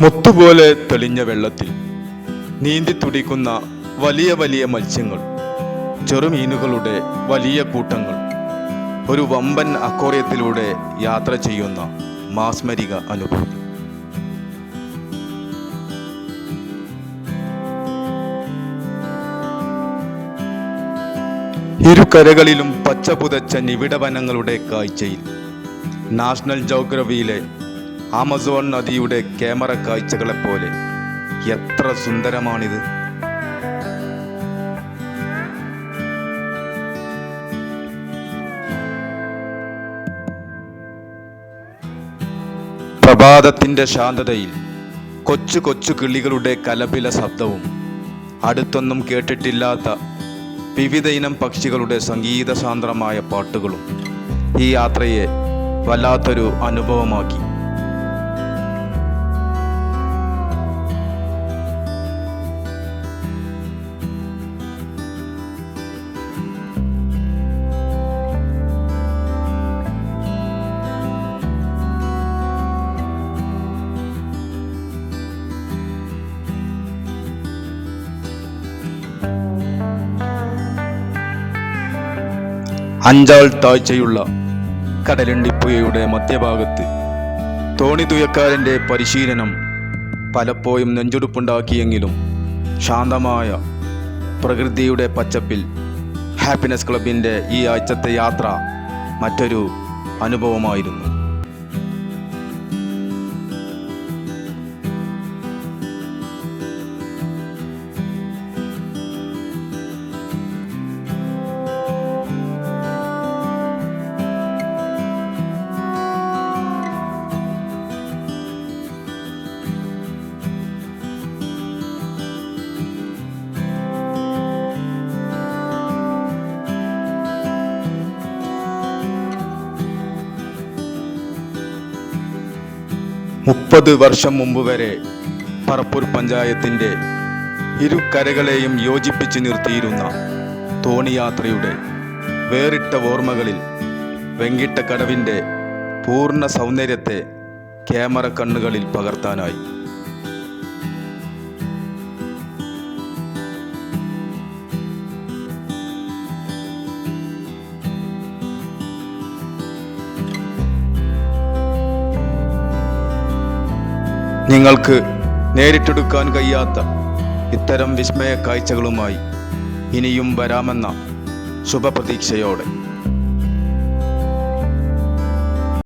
മുത്തുപോലെ തെളിഞ്ഞ വെള്ളത്തിൽ നീന്തി തുടിക്കുന്ന വലിയ വലിയ മത്സ്യങ്ങൾ ചെറുമീനുകളുടെ വലിയ കൂട്ടങ്ങൾ ഒരു വമ്പൻ അക്കോറിയത്തിലൂടെ യാത്ര ചെയ്യുന്ന മാസ്മരിക അനുഭൂതി. ഇരുകരകളിലും പച്ച പുതച്ച നിവിടവനങ്ങളുടെ കാഴ്ചയിൽ നാഷണൽ ജോഗ്രഫിയിലെ ആമസോൺ നദിയുടെ ക്യാമറ കാഴ്ചകളെ പോലെ എത്ര സുന്ദരമാണിത്. പ്രഭാതത്തിന്റെ ശാന്തതയിൽ കൊച്ചു കൊച്ചു കിളികളുടെ കലപില ശബ്ദവും അടുത്തൊന്നും കേട്ടിട്ടില്ലാത്ത വിവിധ ഇനം പക്ഷികളുടെ സംഗീതസാന്ദ്രമായ പാട്ടുകളും ഈ യാത്രയെ വല്ലാത്തൊരു അനുഭവമാക്കി. അഞ്ചാൾ താഴ്ചയുള്ള കടലണ്ടിപ്പുഴയുടെ മധ്യഭാഗത്ത് തോണി തുയക്കാരന്റെ പരിശീലനം പലപ്പോഴും നെഞ്ചൊടുപ്പുണ്ടാക്കിയെങ്കിലും ശാന്തമായ പ്രകൃതിയുടെ പച്ചപ്പിൽ ഹാപ്പിനെസ് ക്ലബിന്റെ ഈ ആഴ്ചത്തെ യാത്ര മറ്റൊരു അനുഭവമായിരുന്നു. മുപ്പത് വർഷം മുമ്പ് വരെ പറപ്പൂർ പഞ്ചായത്തിന്റെ ഇരു കരകളെയും യോജിപ്പിച്ച് നിർത്തിയിരുന്ന തോണിയാത്രയുടെ വേറിട്ട ഓർമ്മകളിൽ വെങ്കിട്ടക്കടവിന്റെ പൂർണ സൗന്ദര്യത്തെ ക്യാമറ കണ്ണുകളിൽ പകർത്താനായി. നിങ്ങൾക്ക് നേരിട്ടെടുക്കാൻ കഴിയാത്ത ഇത്തരം വിസ്മയ കാഴ്ചകളുമായി ഇനിയും വരാമെന്ന ശുഭപ്രതീക്ഷയോടെ.